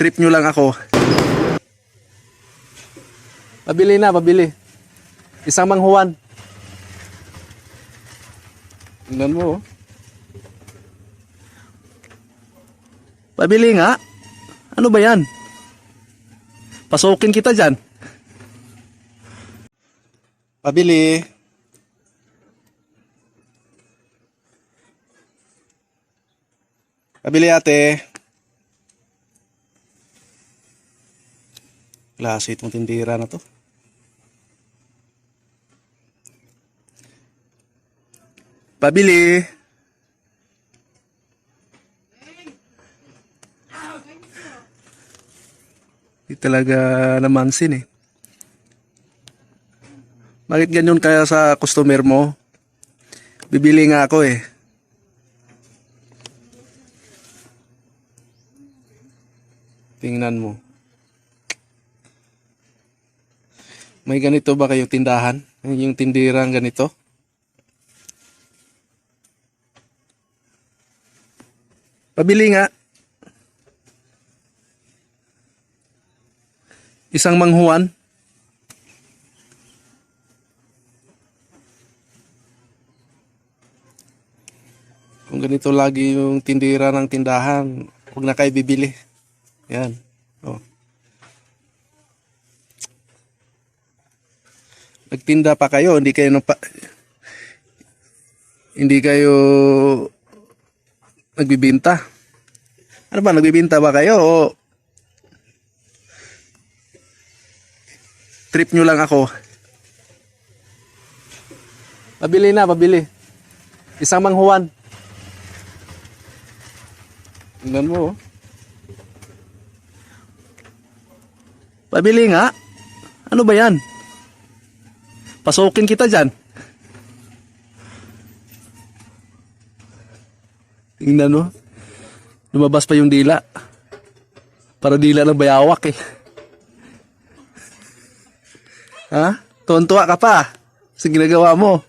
Trip nyo lang ako. Pabili na, pabili. Isang manghuan. Tingnan mo, oh. Pabili nga. Ano ba yan? Pasukin kita dyan. Pabili. Pabili ate. Klase itong tindira na to. Pabili. Di talaga namansin eh. Bakit ganyan kaya sa customer mo? Bibili nga ako eh. Tingnan mo. May ganito ba kayo tindahan? Yung tindirang ganito? Pabili nga. Isang manghuan. Kung ganito lagi yung tindira ng tindahan, huwag na kayo bibili. Yan. Oh. Nagtinda pa kayo, hindi kayo napa, hindi kayo nagbibinta. Ano ba, nagbibinta ba kayo o trip nyo lang ako? Pabili na, pabili. Isang manghuan. Tingnan mo, oh. Pabili nga. Ano ba yan? Pasukin kita dyan. Tingnan mo. Lumabas pa yung dila. Para dila ng bayawak eh. Ha? Tuwan-tuwa ka pa sa ginagawa mo.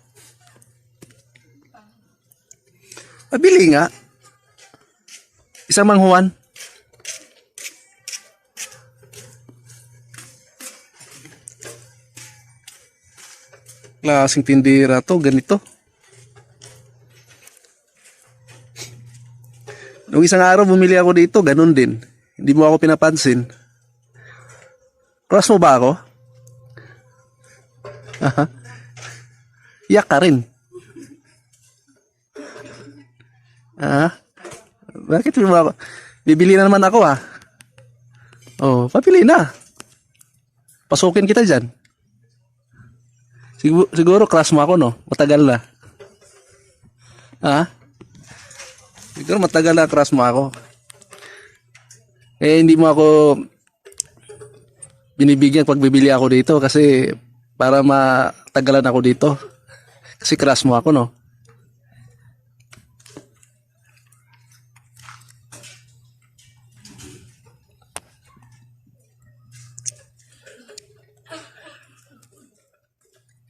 Pabili nga. Isang manghuan. Klaseng tindira to, ganito. Nung isang araw bumili ako dito, ganun din. Hindi mo ako pinapansin. Cross mo ba ako? Aha. Yak ka rin. Ah? Bakit mo ako? Bibili na naman ako ah. Oh, papili na. Pasukin kita dyan. Siguro, siguro crush mo ako, no? Matagal na. Ha? Siguro matagal na crush mo ako. Eh, hindi mo ako binibigyan pag bibili ako dito kasi para matagalan ako dito. Kasi crush mo ako, no?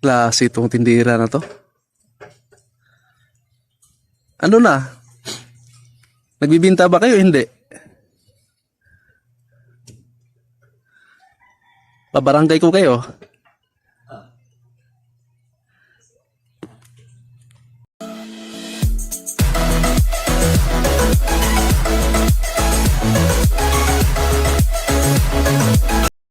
Klase itong tindira na to. Ano na? Nagbibinta ba kayo? Hindi. Pabarangay ko kayo.